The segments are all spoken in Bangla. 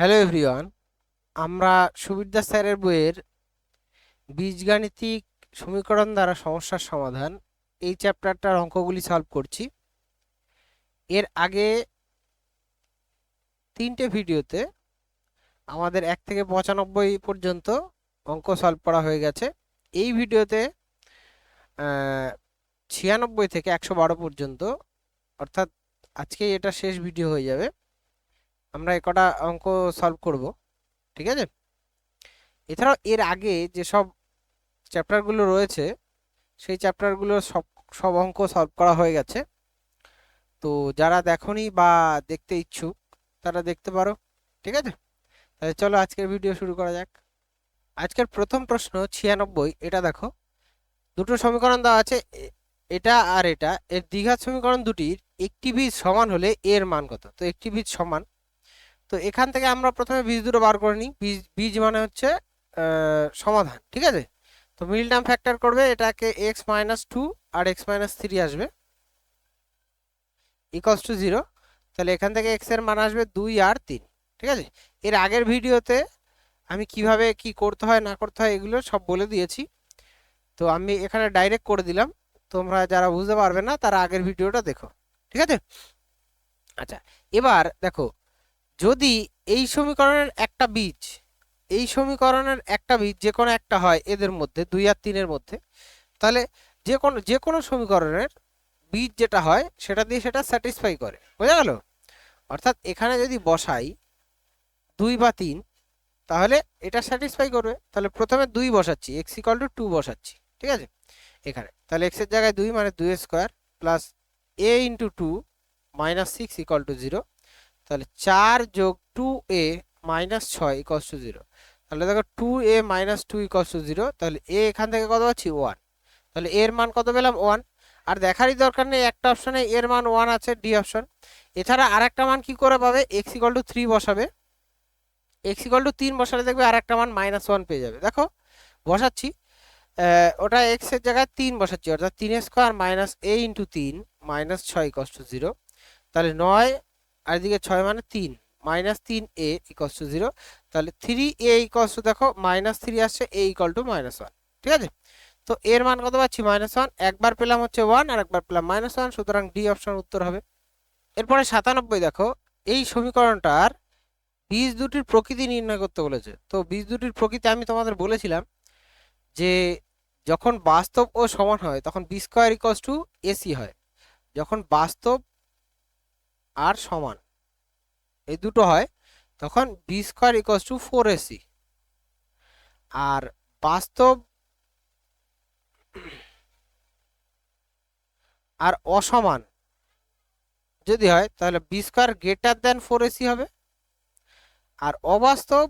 হ্যালো এভরিওয়ান, আমরা সুবিদ্যা স্যারের বইয়ের বীজগাণিতিক সমীকরণ দ্বারা সমস্যার সমাধান এই চ্যাপ্টারটার অঙ্কগুলি সলভ করছি। এর আগে তিনটে ভিডিওতে আমাদের এক থেকে পঁচানব্বই পর্যন্ত অঙ্ক সলভ করা হয়ে গেছে। এই ভিডিওতে ছিয়ানব্বই থেকে একশো বারো পর্যন্ত, অর্থাৎ আজকে এটা শেষ ভিডিও হয়ে যাবে। আমরা এ কটা অঙ্ক সলভ করব, ঠিক আছে? এছাড়াও এর আগে যে সব চ্যাপ্টারগুলো রয়েছে, সেই চ্যাপ্টারগুলো সব সব অঙ্ক সলভ করা হয়ে গেছে। তো যারা দেখনি বা দেখতে ইচ্ছুক, তারা দেখতে পারো, ঠিক আছে? তাহলে চলো আজকের ভিডিও শুরু করা যাক। আজকের প্রথম প্রশ্ন ছিয়ানব্বই, এটা দেখো। দুটো সমীকরণ দেওয়া আছে এটা আর এটা। এর দ্বিঘাত সমীকরণ দুটির একটি বীজ সমান হলে এর মান কত? তো একটি বীজ সমান তো এখান থেকে আমরা প্রথমে বীজ দুটো বার করে নিই। বীজ বীজ মানে হচ্ছে সমাধান, ঠিক আছে? তো মিল টার্ম ফ্যাক্টর করবে, এটাকে এক্স মাইনাস টু আর এক্স মাইনাস থ্রি আসবে। ইকলস টু জিরো তাহলে এখান থেকে এক্সের মান আসবে দুই আর তিন, ঠিক আছে? এর আগের ভিডিওতে আমি কীভাবে কি করতে হয়, না করতে হয়, এগুলো সব বলে দিয়েছি। তো আমি এখানে ডাইরেক্ট করে দিলাম। তোমরা যারা বুঝতে পারবে না, তারা আগের ভিডিওটা দেখো, ঠিক আছে? আচ্ছা এবার দেখো যদি এই সমীকরণের একটা বীজ, এই সমীকরণের একটা বীজ যে কোনো একটা হয় এদের মধ্যে, দুই আর তিনের মধ্যে, তাহলে যে কোনো যে কোনো সমীকরণের বীজ যেটা হয় সেটা দিয়ে সেটা স্যাটিসফাই করে। বোঝা গেল? অর্থাৎ এখানে যদি বসাই দুই বা তিন, তাহলে এটা স্যাটিসফাই করবে। তাহলে প্রথমে দুই বসাচ্ছি এক্স ইকাল টু টু বসাচ্ছি, ঠিক আছে? এখানে, তাহলে এক্সের জায়গায় দুই মানে দুই square plus a into two minus six equal to zero তাহলে চার যোগ টু এ মাইনাস ছয় ইকস টু জিরো তাহলে দেখো two a minus two equals to zero তাহলে এ এখান থেকে কত পাচ্ছি? ওয়ান তাহলে এর মান কত পেলাম? ওয়ান আর দেখারই দরকার নেই, একটা অপশনে এর মান ওয়ান আছে ডি অপশন এছাড়া আর একটা মান কি করে পাবে? এক্স ইকাল টু থ্রি বসাবে। এক্স ইকাল টু তিন বসালে দেখবে আর একটা মান মাইনাস ওয়ান পেয়ে যাবে। দেখো, বসাচ্ছি। ওটা এক্সের জায়গায় তিন বসাচ্ছি, অর্থাৎ তিন স্কোয়ার মাইনাস এ ইন্টু তিন মাইনাস ছয় ইকস টু জিরো তাহলে নয় আর এদিকে ছয় মানে তিন মাইনাস তিন এ ইকস টু জিরো তাহলে থ্রি এ ইকস টু দেখো মাইনাস থ্রি আসছে a equal to minus one ঠিক আছে? তো এর মান কত পাচ্ছি? মাইনাস ওয়ান একবার পেলাম হচ্ছে ওয়ান আর একবার পেলাম মাইনাস ওয়ান সুতরাং ডি অপশন উত্তর হবে। এরপরে সাতানব্বই দেখো, এই সমীকরণটার বীজ দুটির প্রকৃতি নির্ণয় করতে বলেছে। তো বীজ দুটির প্রকৃতি আমি তোমাদের বলেছিলাম যে যখন বাস্তব ও সমান হয়, তখন b square equals to ac হয়। যখন বাস্তব আর সমান। এই দুটো হয়, তখন b square equals to four ac আর বাস্তব আর অসমান যদি হয়, তাহলে b square greater than four ac হবে। আর অবাস্তব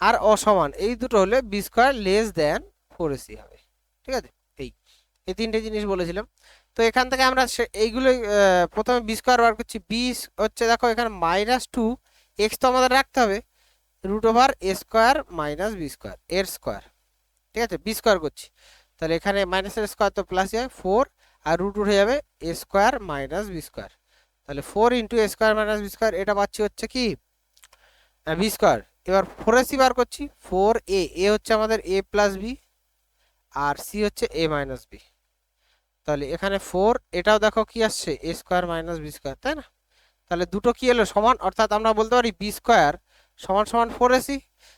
আর অসমান, এই দুটো হলে b square less than four ac হবে। ঠিক আছে? এই এই তিনটে জিনিস বলেছিলাম। তো এখান থেকে আমরা সে- এইগুলোই প্রথমে বি স্কোয়ার বার করছি। বি হচ্ছে দেখো এখানে মাইনাস টু এক্স তো আমাদের রাখতে হবে। Root over a square minus b square এর স্কোয়ার ঠিক আছে? বি স্কোয়ার করছি। তাহলে এখানে মাইনাসের স্কোয়ার তো প্লাস হয় ফোর আর রুট উঠে যাবে a square minus b square তাহলে four into a square minus b square এটা পাচ্ছি হচ্ছে কি? বি স্কোয়ার এবার ফোর এসি বার করছি ফোর এ এ হচ্ছে আমাদের এ প্লাস বি আর সি হচ্ছে এ মাইনাস বি তাহলে এখানে ফোর এটাও দেখো কি আসছে? A square minus b square তাই না? তাহলে দুটো কি এলো? সমান, অর্থাৎ আমরা বলতে পারি বি স্কোয়ার সমান সমান ফোর এসি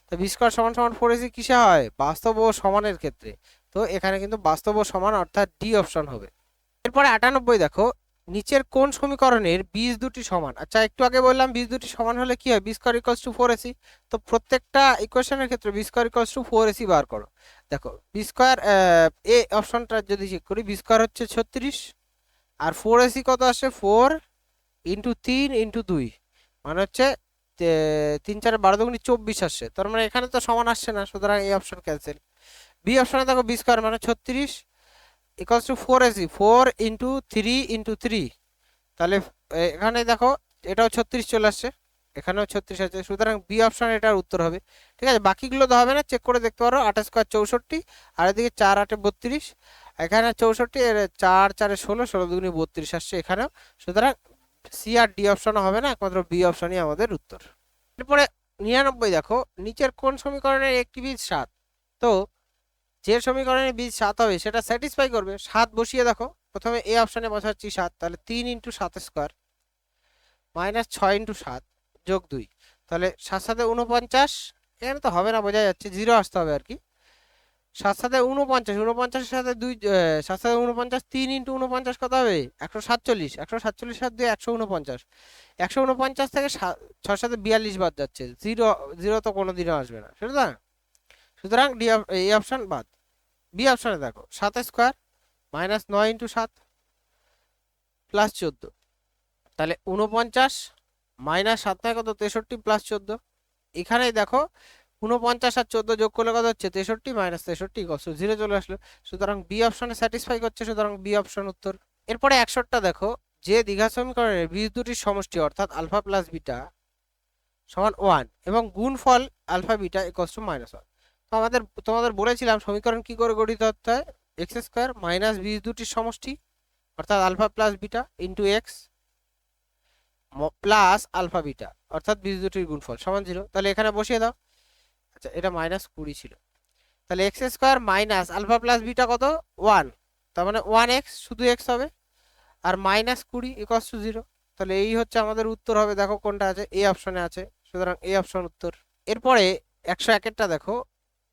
তো বি স্কোয়ার সমান সমান ফোর এসি কিসে হয়? বাস্তব ও সমানের ক্ষেত্রে। তো এখানে কিন্তু বাস্তব ও সমান, অর্থাৎ ডি অপশন হবে। এরপরে আটানব্বই দেখো নিচের কোন সমীকরণের বীজ দুটি সমান? আচ্ছা একটু আগে বললাম বীজ দুটি সমান হলে কি হয়? B square equals to four ac তো প্রত্যেকটা ইকুয়েশনের ক্ষেত্রে b square equals to four ac বার করো। দেখো, বি স্কোয়ার এ অপশনটা যদি চেক করি, বি স্কোয়ার হচ্ছে ছত্রিশ, আর ফোর এসি কত আসছে ফোর ইন্টু তিন ইন্টু দুই। মানে হচ্ছে তিন চারে বারো দুগুনি চব্বিশ আসছে তার মানে এখানে তো সমান আসছে না, সুতরাং এই অপশন ক্যান্সেল বি অপশনে দেখো বি স্কোয়ার মানে ছত্রিশ equals to four ac four into three into three তাহলে এখানে দেখো, এটাও ছত্রিশ চলে আসছে। এখানেও ছত্রিশ আছে। সুতরাং বি অপশন এটার উত্তর হবে। ঠিক আছে? বাকিগুলো তো হবে না। চেক করে দেখতে পারো। আঠাশ স্কোয়ার চৌষট্টি, আর এদিকে চার আটে বত্রিশ। এখানে চৌষট্টি চার চারে ষোলো ষোলো দুগুনি বত্রিশ আসছে এখানেও। সুতরাং সি আর ডি অপশনও হবে না। একমাত্র বি অপশনই আমাদের উত্তর। এরপরে নিরানব্বই দেখো। নিচের কোন সমীকরণের একটি বীজ সাত তো যে সমীকরণের বীজ সাত হবে, সেটা স্যাটিসফাই করবে। সাত বসিয়ে দেখো, প্রথমে এ অপশানে বসাচ্ছি সাত, তাহলে তিন ইন্টু সাত স্কোয়ার মাইনাস ছয় ইন্টু সাত যোগ দুই। তাহলে সাত সাথে উনপঞ্চাশ এখানে তো হবে না, বোঝা যাচ্ছে জিরো আসতে হবে আর কি। সাত সাথে উনপঞ্চাশ উনপঞ্চাশের সাথে দুই সাত সাথে উনপঞ্চাশ তিন ইন্টু উনপঞ্চাশ কত হবে? একশো সাতচল্লিশ একশো সাতচল্লিশ সাত দিয়ে একশো উনপঞ্চাশ একশো উনপঞ্চাশ থেকে সা- ছয় সাথে বিয়াল্লিশ বাদ যাচ্ছে জিরো জিরো তো কোনো দিনও আসবে না, সেটা না? সুতরাং ডি এই অপশান বাদ। বি অপশানে দেখো, সাত স্কোয়ার মাইনাস নয় ইন্টু সাত প্লাস চোদ্দ। তাহলে উনপঞ্চাশ মাইনাস সাত নয় কত? তেষট্টি প্লাস চোদ্দ। এখানেই দেখো উনপঞ্চাশ আর চোদ্দ যোগ করলে কত হচ্ছে? তেষট্টি মাইনাস তেষট্টি কত জিরো চলে আসলো। সুতরাং বি অপশানে স্যাটিসফাই করছে, সুতরাং বি অপশন উত্তর। এরপরে একশোটা দেখো, যে দ্বিঘা সমীকরণের বীজ দুটির সমষ্টি, অর্থাৎ আলফা প্লাস বিটা সমান ওয়ান এবং গুণফল alpha beta equals to minus one আমাদের তোমাদের বলেছিলাম সমীকরণ কি করে গঠিত হয়? এক্স স্কোয়ার মাইনাস বীজ দুটির সমষ্টি, অর্থাৎ alpha plus beta into x plus alpha beta অর্থাৎ বীজ দুটির গুণফল, সমান জিরো তাহলে এখানে বসিয়ে দাও। আচ্ছা এটা মাইনাস কুড়ি ছিল। তাহলে x square minus alpha plus beta কত? ওয়ান তার মানে ওয়ান এক্স শুধু এক্স হবে, আর মাইনাস কুড়ি ইকস টু জিরো তাহলে এই হচ্ছে আমাদের উত্তর হবে। দেখো কোনটা আছে। এই অপশনে আছে। সুতরাং এই অপশন উত্তর। এরপরে একশো একেরটা দেখো।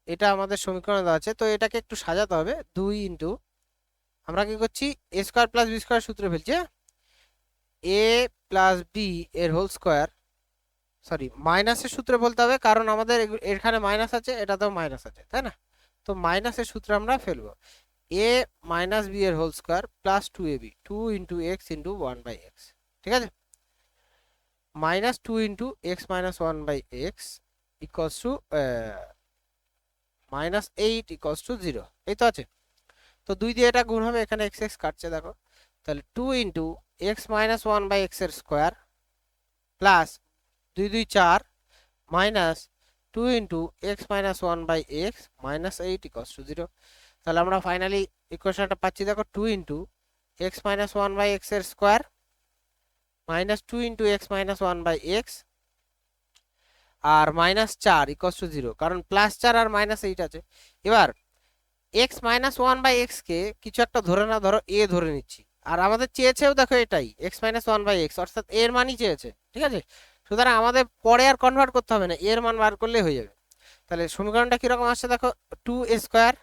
এটা আমাদের সমীকরণ দেওয়া আছে, তো এটাকে একটু সাজাতে হবে, দুই ইন্টু, আমরা কি করছি? A square plus b square সূত্রে ফেলছি এ প্লাস বি এর হোল স্কোয়ার, সরি, মাইনাসের সূত্রে বলতে হবে, কারণ আমাদের এখানে মাইনাস আছে, এটাতেও মাইনাস আছে, তাই না? তো মাইনাসের সূত্রে আমরা ফেলব, এ মাইনাস বি এর whole square plus two a b, two into x into one by x, ঠিক আছে? Minus two into x minus one by x equals to minus eight equals to zero এই তো আছে। তো দুই দিয়ে এটা গুণ হবে, এখানে এক্স এক্স কাটছে, দেখো। তাহলে two into x minus one by এক্সের স্কোয়ার প্লাস দুই দুই, চার minus two into x minus one by x minus eight equals to zero তাহলে আমরা ফাইনালি ইকুয়েশনটা পাচ্ছি, দেখো two into x minus one by এক্সের square minus two into x minus one by x R minus চার ইকস টু জিরো কারণ প্লাস চার আর মাইনাস এইট আছে। এবার এক্স মাইনাস ওয়ান বাই এক্সকে কিছু একটা ধরে না ধরো এ ধরে নিচ্ছি। আর আমাদের চেয়েছেও দেখো এটাই x minus one by x অর্থাৎ এর মানই চেয়েছে, ঠিক আছে? সুতরাং আমাদের পরে আর কনভার্ট করতে হবে না এর মান বার করলেই হয়ে যাবে। তাহলে সমীকরণটা কীরকম আসছে দেখো two a square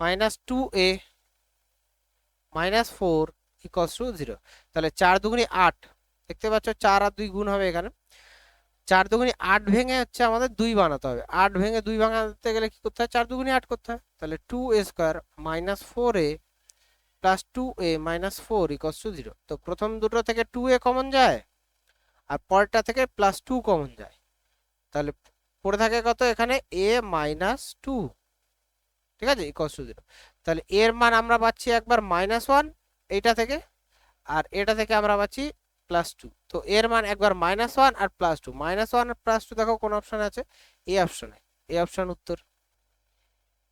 minus two a minus four equals to zero তাহলে চার দুগুনি আট, দেখতে পাচ্ছ, চার আর দুই গুণ হবে এখানে। চার দুগুনি আট ভেঙে হচ্ছে আমাদের দুই বানাতে হবে। আট ভেঙে দুই বানাতে গেলে কি করতে হয়? চার দুগুনি আট করতে হয়। তাহলে two a square minus four a plus two a minus four equals to zero তো প্রথম দুটো থেকে টু এ কমন যায়, আর পরেরটা থেকে প্লাস টু কমন যায়। তাহলে পড়ে থাকে কত? এখানে এ মাইনাস টু ঠিক আছে? ইকস টু জিরো তাহলে এর মান আমরা পাচ্ছি একবার মাইনাস ওয়ান এইটা থেকে, আর এটা থেকে আমরা পাচ্ছি প্লাস টু তো এর মান একবার মাইনাস ওয়ান আর প্লাস টু মাইনাস ওয়ান আর প্লাস টু দেখো কোন অপশন আছে? এই অপশনে এই অপশন উত্তর।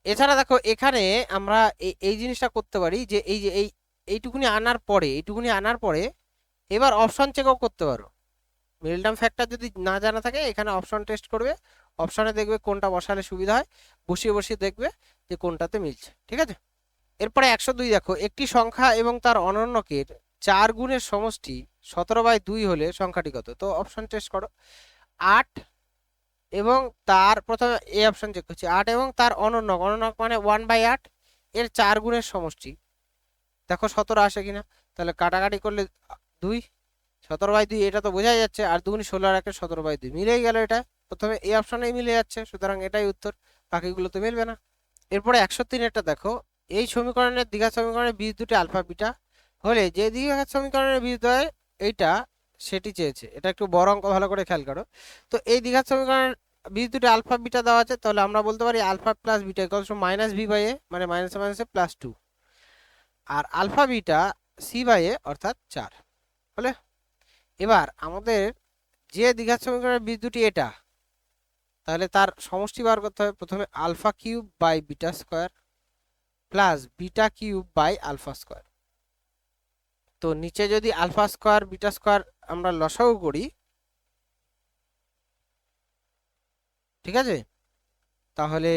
এছাড়া দেখো এখানে আমরা এই জিনিসটা করতে পারি যে এই যে এই এইটুকুনি আনার পরে, এইটুকুনি আনার পরে এবার অপশন চেকও করতে পারো। মিডল টার্ম ফ্যাক্টর যদি না জানা থাকে, এখানে অপশন টেস্ট করবে। অপশনে দেখবে কোনটা বসালে সুবিধা হয়। বসিয়ে বসিয়ে দেখবে যে কোনটাতে মিলছে। ঠিক আছে? এরপরে একশো দুই দেখো। একটি সংখ্যা এবং তার অনন্যকের চার গুণের সমষ্টি সতেরো বাই দুই হলে সংখ্যাটি কত? তো অপশন টেস্ট করো। আট এবং তার প্রথমে এই অপশন চেক করছি। আট এবং তার অনন্য অনন্য মানে ওয়ান বাই আট, এর চার গুণের সমষ্টি। দেখো সতেরো আসে কিনা? তাহলে কাটাকাটি করলে দুই, সতেরো বাই দুই, এটা তো বোঝাই যাচ্ছে। আর দুগুনি ষোলো আর একে সতেরো বাই দুই, মিলেই গেল এটা। প্রথমে এই অপশনেই মিলে যাচ্ছে, সুতরাং এটাই উত্তর, বাকিগুলো তো মিলবে না। এরপরে একশো তিনেরটা দেখো। এই সমীকরণের দ্বিঘাত সমীকরণের বীজ দুটি আলফা বিটা হলে যে দ্বিঘাত সমীকরণের বীজ দেয় এইটা সেটি চেয়েছে। এটা একটু বড় অঙ্ক ভালো করে খেয়াল করো। তো এই দ্বিঘাত সমীকরণের বীজ দুটি আলফা বিটা দেওয়া আছে, তাহলে আমরা বলতে পারি alpha plus beta equals to minus b by a মানে মাইনাস মাইনাসে plus two. R alpha beta c by a, অর্থাৎ চার। বলে এবার আমাদের যে দ্বিঘাত সমীকরণের বীজ দুটি এটা, তাহলে তার সমষ্টি বার করতে হবে। প্রথমে alpha cube by beta square plus beta cube by alpha square. তো নিচে যদি আলফা স্কোয়ার, বিটা স্কোয়ার আমরা লসাগু করি, ঠিক আছে? তাহলে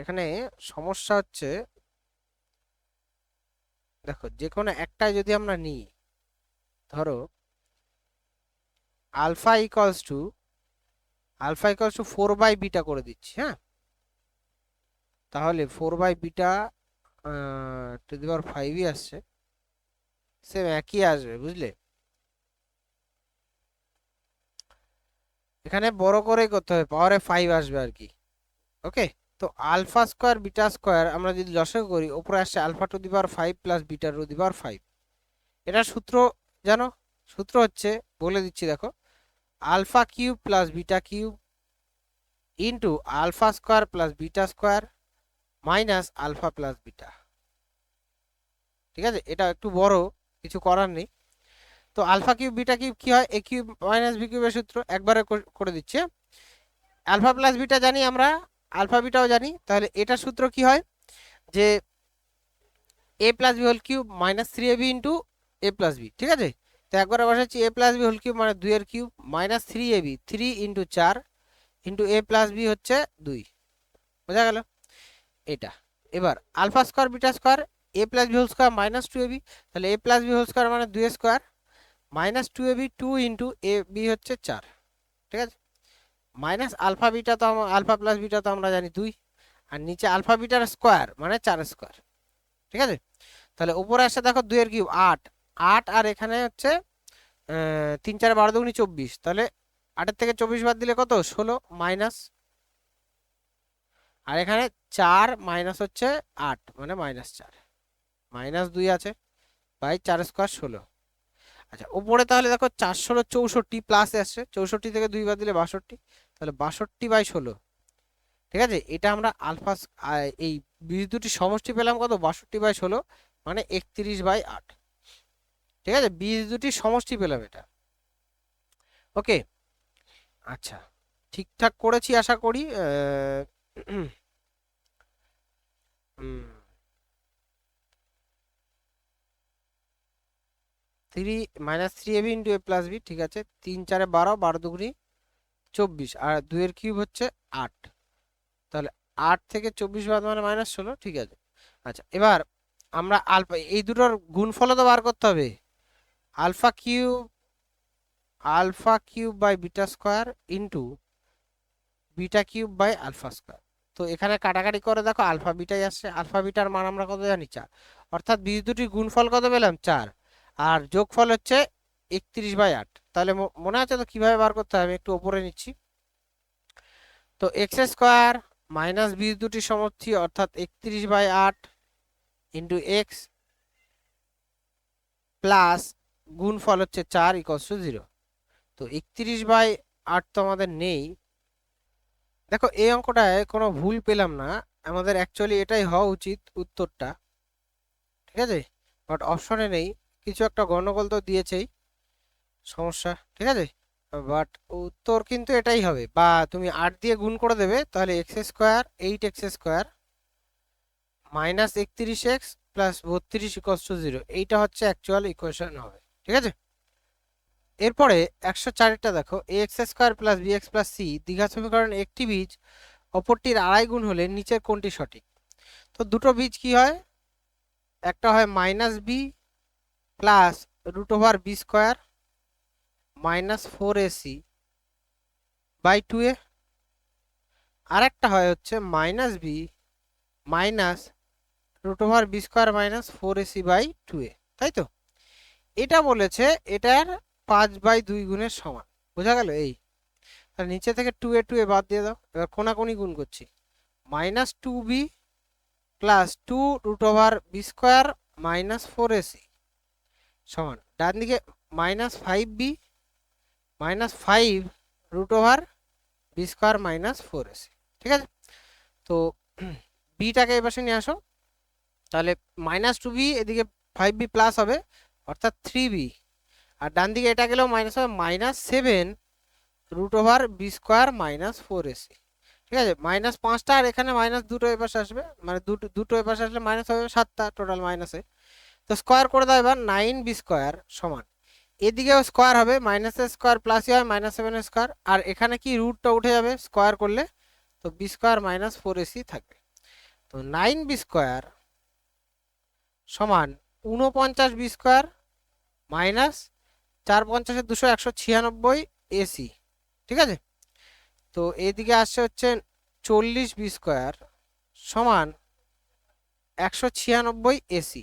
এখানে সমস্যা হচ্ছে, দেখো যে কোনো একটাই যদি আমরা নিই, ধরো, alpha equals to alpha equals to four by beta করে দিচ্ছি হ্যাঁ? তাহলে four by beta to the power ফাইভই আসছে। সেম একই আসবে, বুঝলে? এখানে বড় করেই করতে হবে পাওয়ারে ফাইভ আসবে আর কি। ওকে তো আলফা স্কোয়ার বিটা স্কোয়ার আমরা যদি লসাগু করি, ওপরে আসছে alpha to the power five plus beta to the power five এটা সূত্র, জানো? সূত্র হচ্ছে, বলে দিচ্ছি, দেখো। Alpha cube plus beta cube into alpha square plus beta square minus alpha plus beta. ঠিক আছে? এটা একটু বড়, কিছু করার নেই। তো আলফা কিউব, বিটা কিউব কি হয়? এ কিউব মাইনাস বি কিউবের সূত্র একবারে কর- দিচ্ছে। আলফা প্লাস বিটা জানি আমরা, আলফা বিটাও জানি। তাহলে এটার সূত্র কি হয়? যে A plus B whole cube minus three A B into A plus B. ঠিক আছে? তো একবারে বসাচ্ছি A plus B whole cube মানে দুইয়ের cube minus three A B three into চার ইন্টু এ প্লাস বি হচ্ছে দুই। বোঝা গেল? এটা। এবার alpha square beta square A plus B whole square minus two A B তাহলে A plus B whole square মানে দুই square minus two A B two into A B হচ্ছে চার। ঠিক আছে? মাইনাস আলফা বিটা তো আলফা প্লাস বিটা তো আমরা জানি দুই, আর নিচে আলফা বিটার স্কোয়ার মানে চার স্কোয়ার ঠিক আছে? তাহলে উপরে আসে দেখো দুইয়ের কিউব আট আট আর এখানে হচ্ছে তিন চার বারো দুগুনি চব্বিশ। তাহলে আটের থেকে চব্বিশ বাদ দিলে কত? ষোলো মাইনাস। আর এখানে চার মাইনাস হচ্ছে আট মানে মাইনাস চার। মাইনাস দুই আছে বাই চার স্কোয়ার ষোলো। আচ্ছা উপরে তাহলে দেখো চার ষোলো চৌষট্টি প্লাসে আসছে। চৌষট্টি থেকে দুই বাদ দিলে বাষট্টি তাহলে বাষট্টি বাই ষোলো। ঠিক আছে? এটা আমরা আলফা স- আহ, এই বীজ দুটি সমষ্টি পেলাম কত? বাষট্টি বাই ষোলো মানে একত্রিশ বাই আট। ঠিক আছে? বীজ দুটি সমষ্টি পেলাম এটা। ওকে? আচ্ছা ঠিকঠাক করেছি আশা করি three minus three A B into A plus B ঠিক আছে? তিন চারে বারো বারো দুগুনি চব্বিশ, আর দুইয়ের কিউব হচ্ছে আট। তাহলে আট থেকে চব্বিশ বাদ মানে মাইনাস ষোলো, ঠিক আছে? আচ্ছা এবার আমরা আলফা, এই দুটোর গুণফলও তো বার করতে হবে। Alpha cube alpha cube by beta square into beta cube by alpha square. তো এখানে কাটাকাটি করে দেখো আলফা বিটাই আসছে। আলফা বিটার মান আমরা কত জানি? চার। অর্থাৎ বীজ দুটির গুণফল কত পেলাম? চার। আর যোগফল হচ্ছে একত্রিশ বাই আট। তাহলে মনে আছে তো কীভাবে বার করতে হবে? একটু ওপরে নিচ্ছি। তো এক্স স্কোয়ার মাইনাস বীজ দুটির সমষ্টি অর্থাৎ একত্রিশ বাই আট ইন্টু এক্স প্লাস গুণফল হচ্ছে চার ইকলস টু জিরো তো একত্রিশ বাই আট তো আমাদের নেই। দেখো, এই অঙ্কটায় কোনো ভুল পেলাম না। আমাদের অ্যাকচুয়ালি এটাই হওয়া উচিত উত্তরটা। ঠিক আছে? বাট অপশনে নেই। কিছু একটা গণ্ডগোল তো দিয়েছেই। সমস্যা। ঠিক আছে? বাট উত্তর কিন্তু এটাই হবে। বা তুমি আট দিয়ে গুণ করে দেবে, তাহলে x square eight x square minus একত্রিশ এক্স প্লাস বত্রিশ ইকস টু জিরো এইটা হচ্ছে অ্যাকচুয়াল ইকুয়েশন হবে। ঠিক আছে? এরপরে একশো চারেরটা দেখো A x square plus B x plus C Digha সমীকরণ একটি বীজ অপরটির আড়াই গুণ হলে নিচের কোনটি সঠিক? তো দুটো বীজ কি হয়? একটা হয় minus B plus root over B square minus four AC by two A আর একটা হয় হচ্ছে minus B minus root over B square minus four AC by two A তাই তো? এটা বলেছে এটার পাঁচ বাই দুই গুণের সমান। বোঝা গেল? এই। আর নিচে থেকে টু এ টু এ বাদ দিয়ে দাও। এবার কোনাকুনি গুণ করছি। Minus two B plus two root over B square minus four AC সমান। ডান দিকে minus five B minus five root over B square minus four AC ঠিক আছে? তো বিটাকে এবার নিয়ে আসো। তাহলে মাইনাস টু বি এদিকে ফাইভ বি প্লাস হবে। অর্থাৎ থ্রি বি আর ডান দিকে এটা গেলেও মাইনাস হবে minus seven root over B square minus four AC ঠিক আছে? মাইনাস পাঁচটা আর এখানে মাইনাস দুটো এপাশে আসবে মানে দুটো দুটো এপাশে আসলে মাইনাস হবে সাতটা টোটাল মাইনাসে তো স্কোয়ার করে দাও এবার নাইন বি স্কোয়ার সমান। এদিকেও স্কোয়ার হবে মাইনাসের স্কোয়ার প্লাসই হয় মাইনাস সেভেনের স্কোয়ার আর এখানে কি রুটটা উঠে যাবে স্কোয়ার করলে? তো B square minus four AC থাকবে। তো নাইন বি স্কোয়ার সমান উনপঞ্চাশ বি স্কোয়ার মাইনাস চার পঞ্চাশের দুশো একশো ছিয়ানব্বই এসি ঠিক আছে? তো এদিকে আসছে হচ্ছে চল্লিশ বি স্কোয়ার সমান একশো ছিয়ানব্বই এসি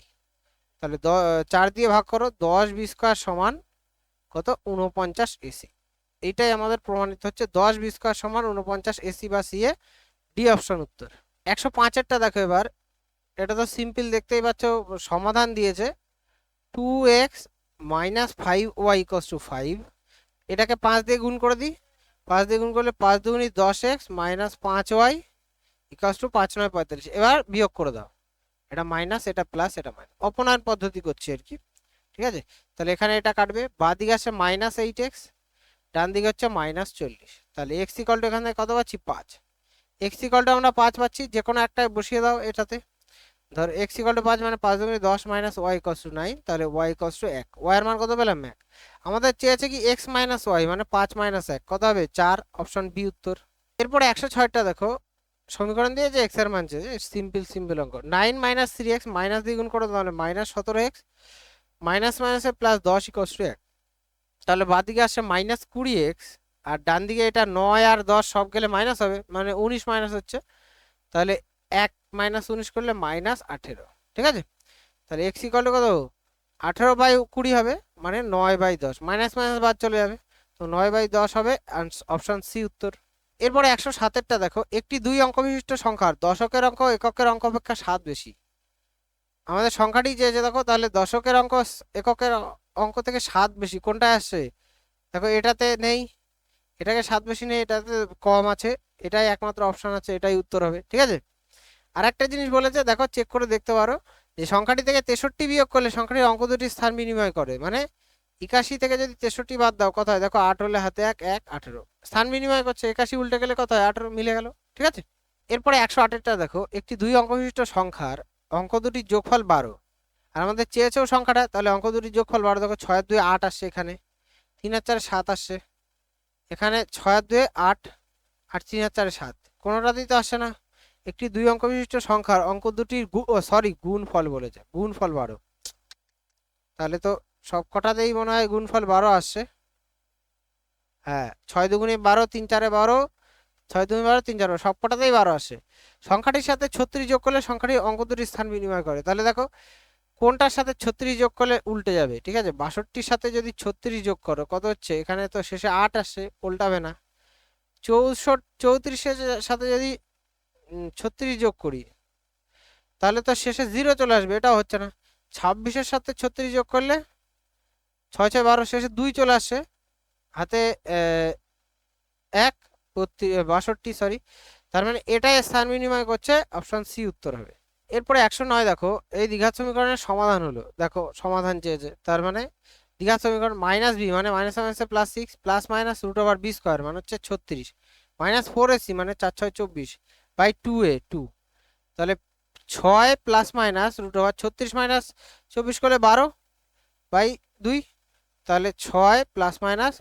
তাহলে দ- চার দিয়ে ভাগ করো, দশ বি স্কোয়ার সমান কত? উনপঞ্চাশ এসি এইটাই আমাদের প্রমাণিত হচ্ছে, দশ বি স্কোয়ার সমান উনপঞ্চাশ এসি বা সি এ ডি অপশন উত্তর। একশো পাঁচেরটা দেখো এবার এটা তো সিম্পল দেখতেই পাচ্ছ, সমাধান দিয়েছে। Two x minus five y equals two five এটাকে পাঁচ দিয়ে গুণ করে দিই। পাঁচ দিয়ে গুণ করলে পাঁচ দুগুণি দশ এক্স মাইনাস পাঁচ ওয়াই ইকস টু পাঁচ নয় পঁয়তাল্লিশ। এবার বিয়োগ করে দাও। এটা মাইনাস এটা প্লাস এটা মাইনাস অপনয়ন পদ্ধতি করছি আর কি। ঠিক আছে? তাহলে এখানে এটা কাটবে। বাঁ দিকে আসে মাইনাস এইট এক্স ডান দিকে হচ্ছে মাইনাস চল্লিশ। তাহলে এক্স ইকল টু এখান কত পাচ্ছি? পাঁচ। এক্স আমরা পাঁচ পাচ্ছি। যে কোনো একটায় বসিয়ে দাও এটাতে। ধর এক্স ইকল টু পাঁচ মানে পাঁচ দুগুণি দশ minus y equals two nine তাহলে ওয়াই কস টু এক। ওয়াইয়ের মান কত পেলাম এক আমাদের চেয়েছে কি এক্স মাইনাস ওয়াই মানে পাঁচ মাইনাস এক। কত হবে? চার অপশন বি উত্তর। এরপরে একশো ছয়টা দেখো। সমীকরণ দিয়ে যে এক্সের মান চেয়েছে সিম্পল সিম্পল অঙ্ক। Nine minus three x minus দিয়ে গুণ করো, তাহলে মাইনাস সতেরো এক্স মাইনাস মাইনাসে প্লাস দশ ইকস টু এক। তাহলে বাঁ দিকে আসছে মাইনাস কুড়ি এক্স আর ডান দিকে এটা নয় আর দশ, সব গেলে মাইনাস হবে মানে উনিশ মাইনাস হচ্ছে। তাহলে এক মাইনাস উনিশ করলে মাইনাস আঠেরো, ঠিক আছে? তাহলে এক্স ইকল কত? আঠেরো বাই কুড়ি হবে মানে নয় বাই দশ, মাইনাস মাইনাস বাদ চলে যাবে। তো নয় বাই দশ হবে অপশন সি উত্তর। এরপরে একশো সাতেরটা দেখো, একটি দুই অঙ্ক বিশিষ্ট সংখ্যার দশকের অঙ্ক, এককের অঙ্ক অপেক্ষা সাত বেশি। আমাদের সংখ্যাটি যে দেখো, তাহলে দশকের অঙ্ক, এককের অঙ্ক থেকে সাত বেশি, কোনটায় আসছে? দেখো, এটাতে নেই, এটাকে সাত বেশি নেই, এটাতে কম আছে, এটাই একমাত্র অপশন আছে, এটাই উত্তর হবে, ঠিক আছে? আর একটা জিনিস বলেছে দেখো চেক করে দেখতে পারো যে, সংখ্যাটি থেকে তেষট্টি বিয়োগ করলে সংখ্যাটির অঙ্ক দুটি স্থান বিনিময় করে। মানে একাশি থেকে যদি তেষট্টি বাদ দাও, কত হয়? দেখো আট হলে হাতে এক এক, আঠেরো। স্থান বিনিময় করছে, একাশি উল্টে গেলে কত হয়? আঠেরো, মিলে গেল। ঠিক আছে? এরপরে একশো আটেরটা দেখো, একটি দুই অঙ্ক বিশিষ্ট সংখ্যার অঙ্ক দুটির যোগফল বারো। আর আমাদের চেয়েছেও সংখ্যাটা, তাহলে অঙ্ক দুটির যোগফল বারো, দেখো ছয় আর দুই আট আসছে এখানে, তিন আর চারে সাত আসছে। এখানে ছয় আর দুয়ে আট, আর তিন আর চারে সাত। কোনোটাতেই তো আসছে না? একটি দুই অঙ্ক বিশিষ্ট সংখ্যার অঙ্ক দুটির সরি গুণফল বলেছে। গুণফল বারো। তাহলে তো সব কটাতেই মনে হয় গুণফল বারো আসছে। হ্যাঁ ছয় দুগুণে বারো, তিন চারে বারো, ছয় দুগুণে বারো, তিন চার বারো, সব কটাতেই বারো আসে। সংখ্যাটির সাথে ছত্রিশ যোগ করলে সংখ্যাটির অঙ্ক দুটির স্থান বিনিময় করে। তাহলে দেখো, কোনটার সাথে ছত্রিশ যোগ করলে উল্টে যাবে? ঠিক আছে, বাষট্টির সাথে যদি ছত্রিশ যোগ করো, কত হচ্ছে? এখানে তো শেষে আট আসছে উল্টাবে না। চৌষট্টি চৌত্রিশের সাথে যদি ছত্রিশ যোগ করি। তাহলে তো শেষে জিরো চলে আসবে, এটাও হচ্ছে না। ছাব্বিশের সাথে ছত্রিশ যোগ করলে ছয় ছয় বারো, শেষে দুই চলে আসছে হাতে এক বাষট্টি সরি তার মানে এটাই স্থান বিনিময় করছে অপশন সি উত্তর হবে। এরপরে একশো নয় দেখো, এই দ্বিঘাত সমীকরণের সমাধান হলো। দেখো, সমাধান চেয়েছে। তার মানে দ্বিঘাত সমীকরণ মাইনাস বি মানে মাইনাস মাইনাসে plus six plus minus root over B square মানে হচ্ছে ছত্রিশ। মাইনাস ফোর এসি মানে চার ছয় চব্বিশ। By two A, two. তাহলে ছয় প্লাস মাইনাস রুট ওভার ছত্রিশ মাইনাস চব্বিশ করলে বারো বাই দুই। তাহলে ছয় প্লাস মাইনাস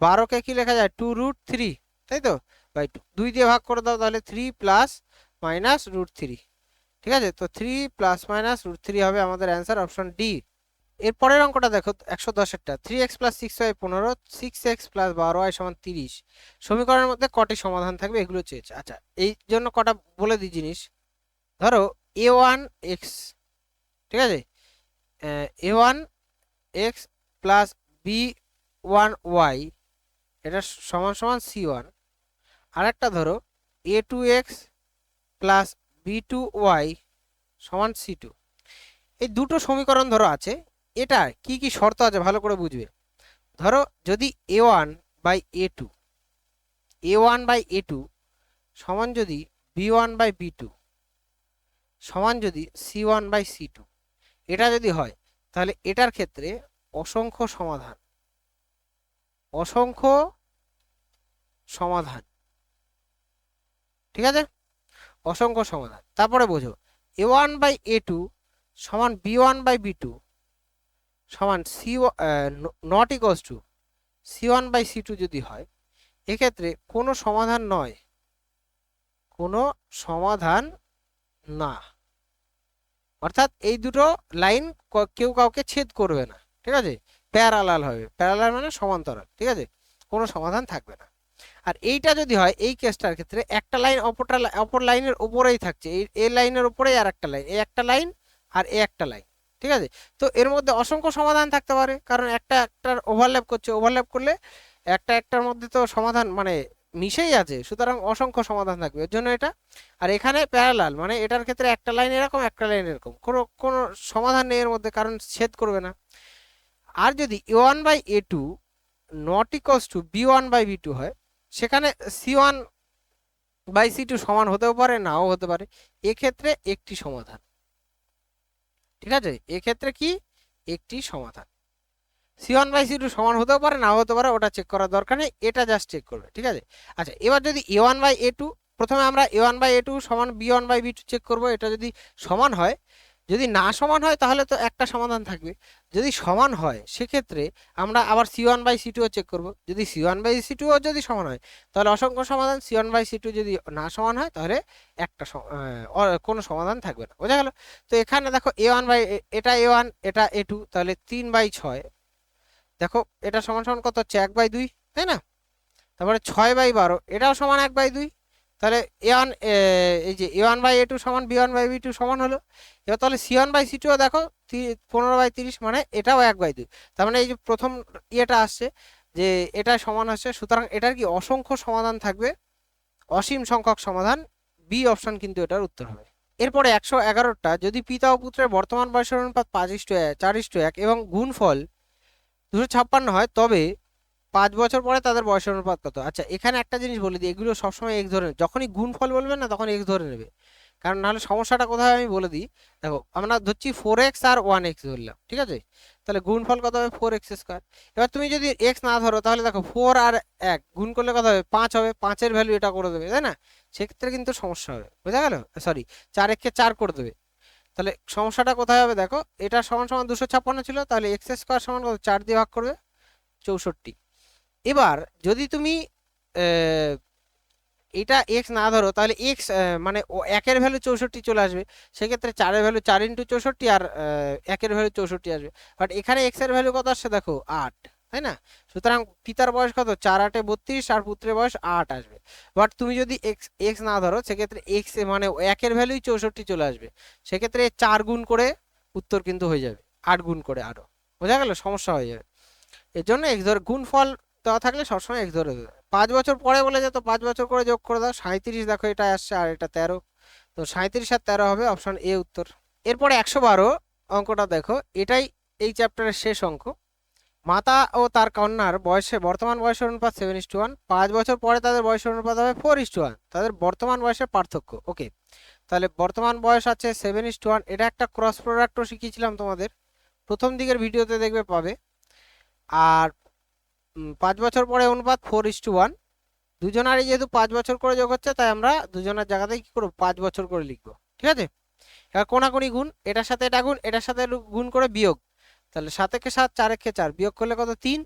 বারোকে কি লেখা যায়? টু রুট থ্রি, তাই তো? বাই টু, দুই দিয়ে ভাগ করে দাও তাহলে three plus minus root three. ঠিক আছে? তো three plus minus root three হবে আমাদের অ্যান্সার অপশন ডি। এরপরের অঙ্কটা দেখো, একশো দশেরটা। Three x plus six y পনেরো সিক্স এক্স প্লাস বারো ওয়াই সমান তিরিশ। সমীকরণের মধ্যে কটি সমাধান থাকবে এগুলো চেয়েছে। আচ্ছা এই জন্য কটা বলে দিই জিনিস। ধরো এ ওয়ান এক্স ঠিক আছে? A one x plus B one y এটা সমান সমান সি ওয়ান আর একটা ধরো A two x plus B two y সমান সি টু এই দুটো সমীকরণ ধরো আছে এটা কি কি শর্ত আছে ভালো করে বুঝবে। ধরো যদি A one by A two A one by A two সমান যদি B one by B two সমান যদি C one by C two এটা যদি হয় তাহলে এটার ক্ষেত্রে অসংখ্য সমাধান অসংখ্য সমাধান, ঠিক আছে? অসংখ্য সমাধান। তারপরে বোঝো A one by A two সমান B one by B two সমান C not equals to C one by C two যদি হয়, এক্ষেত্রে কোনো সমাধান নয়। কোনো সমাধান না। অর্থাৎ এই দুটো লাইন কেউ কাউকে ছেদ করবে না, ঠিক আছে? প্যারালাল হবে। প্যারালাল মানে সমান্তরাল, ঠিক আছে? কোনো সমাধান থাকবে না। আর এইটা যদি হয়, এই কেসটার ক্ষেত্রে একটা লাইন অপরটা অপর লাইনের উপরেই থাকছে। এই লাইনের উপরেই আর একটা লাইন এই একটা লাইন আর এই একটা লাইন ঠিক আছে? তো এর মধ্যে অসংখ্য সমাধান থাকতে পারে। কারণ একটা একটার ওভারল্যাপ করছে ওভারল্যাপ করলে একটা একটার মধ্যে তো সমাধান মানে মিশেই আছে। সুতরাং অসংখ্য সমাধান থাকবে। এর জন্য এটা আর এখানে প্যারালাল মানে এটার ক্ষেত্রে একটা লাইন এরকম, একটা লাইন এরকম। কোনো কোনো সমাধান নেই এর মধ্যে, কারণ ছেদ করবে না। আর যদি A one by A two not equals to B one by B two হয়, সেখানে C one by C two সমান হতেও পারে, নাও হতে পারে। এক্ষেত্রে একটি সমাধান। ঠিক আছে? এক্ষেত্রে কি? একটি সমাধান। C one by C two সমান হতেও পারে, নাও হতে পারে, ওটা চেক করার দরকার নেই, এটা জাস্ট চেক করবে, ঠিক আছে? আচ্ছা এবার যদি A one by A two প্রথমে আমরা A one by A two সমান B one by B two check করব, এটা যদি সমান হয় যদি না সমান হয় তাহলে তো একটা সমাধান থাকবে। যদি সমান হয়, সেক্ষেত্রে আমরা আবার সি ওয়ান বাই সি টুও চেক করব। যদি সি ওয়ান বাই সি টুও যদি সমান হয়, তাহলে অসংখ্য সমাধান। C one by C two যদি না সমান হয়, তাহলে একটা কোনো সমাধান থাকবে না। বোঝা গেল? তো এখানে দেখো এ ওয়ান বাই এটা এ ওয়ান এটা এ টু তাহলে তিন বাই ছয়। দেখো, এটা সমান সমান কত? হচ্ছে এক বাই দুই, তাই না? তারপরে ছয় বাই বারো, এটাও সমান এক বাই দুই। তাহলে এ ওয়ান এই যে A one by A two সমান B one by B two সমান হলো। এবার তাহলে সি ওয়ান বাই সি টুও দেখো পনেরো বাই তিরিশ মানে এটাও এক বাই দুই। তার মানে এই যে প্রথম ইয়েটা আসছে যে এটা সমান হচ্ছে, সুতরাং এটার কি অসংখ্য সমাধান থাকবে? অসীম সংখ্যক সমাধান বি অপশন কিন্তু এটার উত্তর হবে। এরপরে একশো এগারোটা, যদি পিতা ও পুত্রের বর্তমান বয়সের অনুপাত পাঁচ ইস্টু চার ইস্টু এক এবং গুণফল দুশো ছাপ্পান্ন হয়, তবে পাঁচ বছর পরে তাদের বয়সের অনুপাত কত? আচ্ছা এখানে একটা জিনিস বলে দিই, এগুলো সবসময় এক্স ধরে নেবে। যখনই গুণফল বলবে না, তখন এক্স ধরে নেবে। কারণ নাহলে সমস্যাটা কোথায় আমি বলে দিই, দেখো, আমরা ধরছি ফোর এক্স আর ওয়ান এক্স ধরলাম, ঠিক আছে? তাহলে গুণফল কত হবে? ফোর এক্স স্কোয়ার এবার তুমি যদি এক্স না ধরো, তাহলে দেখো ফোর আর এক, গুণ করলে কত হবে? পাঁচ হবে, পাঁচের ভ্যালু এটা করে দেবে, তাই না? সেক্ষেত্রে কিন্তু সমস্যা হবে, বোঝা গেল? সরি চার এককে চার করে দেবে। তাহলে সমস্যাটা কোথায় হবে? দেখো, এটা সমান সমান দুশো ছাপ্পান্ন ছিল, তাহলে এক্স স্কোয়ার সমান কত? চার দিয়ে ভাগ করবে, চৌষট্টি। এবার যদি তুমি এটা এক্স না ধরো, তাহলে এক্স মানে একের ভ্যালু চৌষট্টি চলে আসবে। সেক্ষেত্রে চারের ভ্যালু চার ইন্টু চৌষট্টি আর একের ভ্যালু চৌষট্টি আসবে। বাট এখানে এক্সের ভ্যালু কত আসছে দেখো? আট, তাই না? সুতরাং পিতার বয়স কত? চার আটে বত্রিশ আর পুত্রের বয়স আট আসবে। বাট তুমি যদি এক্স এক্স না ধরো, সেক্ষেত্রে এক্স মানে একের ভ্যালুই চৌষট্টি চলে আসবে। সেক্ষেত্রে চার গুণ করে উত্তর কিন্তু হয়ে যাবে, আট গুণ করে আরও বোঝা গেল? সমস্যা হয়ে যাবে। এর জন্য এক্স ধরে, গুণফল দেওয়া থাকলে সবসময় এক্স ধরে পাঁচ বছর পরে বলে যে, তো পাঁচ বছর করে যোগ করে দাও সাঁত্রিশ দেখো, এটা আসছে আর এটা তেরো। তো সাঁত্রিশ আর তেরো হবে অপশন এ উত্তর। এরপরে একশো বারো অঙ্কটা দেখো, এটাই এই চ্যাপ্টারের শেষ অঙ্ক। মাতা ও তার কন্যার বয়সে, বর্তমান বয়সের অনুপাত সেভেন ইস টু ওয়ান পাঁচ বছর পরে তাদের বয়সের অনুপাত হবে ফোর ইস টু ওয়ান তাদের বর্তমান বয়সের পার্থক্য। ওকে তাহলে বর্তমান বয়স আছে সেভেন ইস টু ওয়ান এটা একটা ক্রস প্রোডাক্টও শিখিয়েছিলাম তোমাদের। প্রথম দিকের ভিডিওতে দেখবে পাবে। আর পাঁচ বছর পরে অনুপাত ফোর ইস টু ওয়ান দুজনারই যেহেতু পাঁচ বছর করে যোগ হচ্ছে, তাই আমরা দুজনের জায়গাতেই কী করব? পাঁচ বছর করে লিখব, ঠিক আছে? এবার কোনাকুনি গুণ, এটার সাথে এটা গুণ, এটার সাথে গুণ করে বিয়োগ। তাহলে সাত একে সাত চার একে চার, বিয়োগ করলে কত? তিন।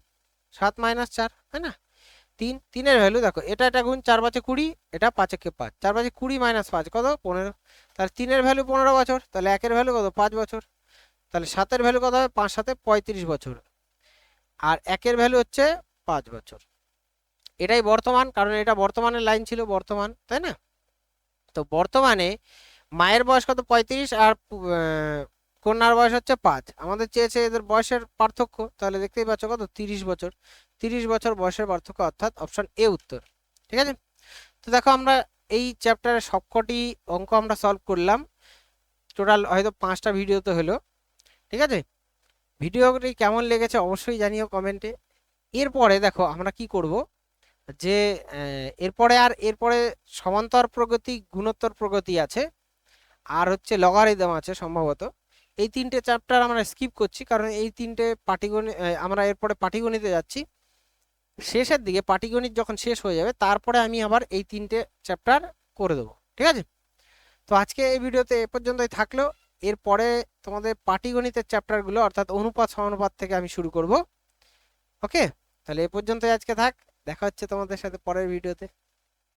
সাত মাইনাস চার, তাই না? তিন, তিনের ভ্যালু দেখো, এটা এটা গুণ, চার পাঁচে কুড়ি, এটা পাঁচ একে পাঁচ। চার পাঁচে কুড়ি মাইনাস পাঁচ, কত? পনেরো। তাহলে তিনের ভ্যালু পনেরো বছর, তাহলে একের ভ্যালু কত? পাঁচ বছর। তাহলে সাতের ভ্যালু কত হবে? পাঁচ সাথে পঁয়ত্রিশ বছর। আর একের ভ্যালু হচ্ছে পাঁচ বছর। এটাই বর্তমান, কারণ এটা বর্তমানের লাইন ছিল বর্তমান, তাই না? তো বর্তমানে মায়ের বয়স কত? পঁয়ত্রিশ আর কন্যার বয়স হচ্ছে পাঁচ। আমাদের চেয়েছে এদের বয়সের পার্থক্য, তাহলে দেখতেই পাচ্ছ কত? তিরিশ বছর। তিরিশ বছর বয়সের পার্থক্য, অর্থাৎ অপশন এ উত্তর। ঠিক আছে? তো দেখো আমরা এই চ্যাপ্টারের সবকটি অঙ্ক আমরা সলভ করলাম। টোটাল হয়তো পাঁচটা ভিডিও তো হলো। ঠিক আছে? ভিডিওটি কেমন লেগেছে অবশ্যই জানিও কমেন্টে। এরপরে দেখো আমরা কি করব? যে এরপরে আর, এরপরে সমান্তর প্রগতি, গুণোত্তর প্রগতি আছে, আর হচ্ছে লগারিদম আছে সম্ভবত। এই তিনটে চ্যাপ্টার আমরা স্কিপ করছি, কারণ এই তিনটে পাটিগণিত আমরা এরপরে পাটিগণিতে যাচ্ছি। শেষের দিকে পাটিগণিত যখন শেষ হয়ে যাবে, তারপরে আমি আবার এই তিনটে চ্যাপ্টার করে দেবো, ঠিক আছে? তো আজকে এই ভিডিওতে এ পর্যন্তই থাকল। এরপরে তোমাদের পাটিগণিতের চ্যাপ্টারগুলো, অর্থাৎ অনুপাত, সমানুপাত থেকে আমি শুরু করব। ওকে? তাহলে এ পর্যন্তই আজকে থাক। দেখা হচ্ছে তোমাদের সাথে পরের ভিডিওতে।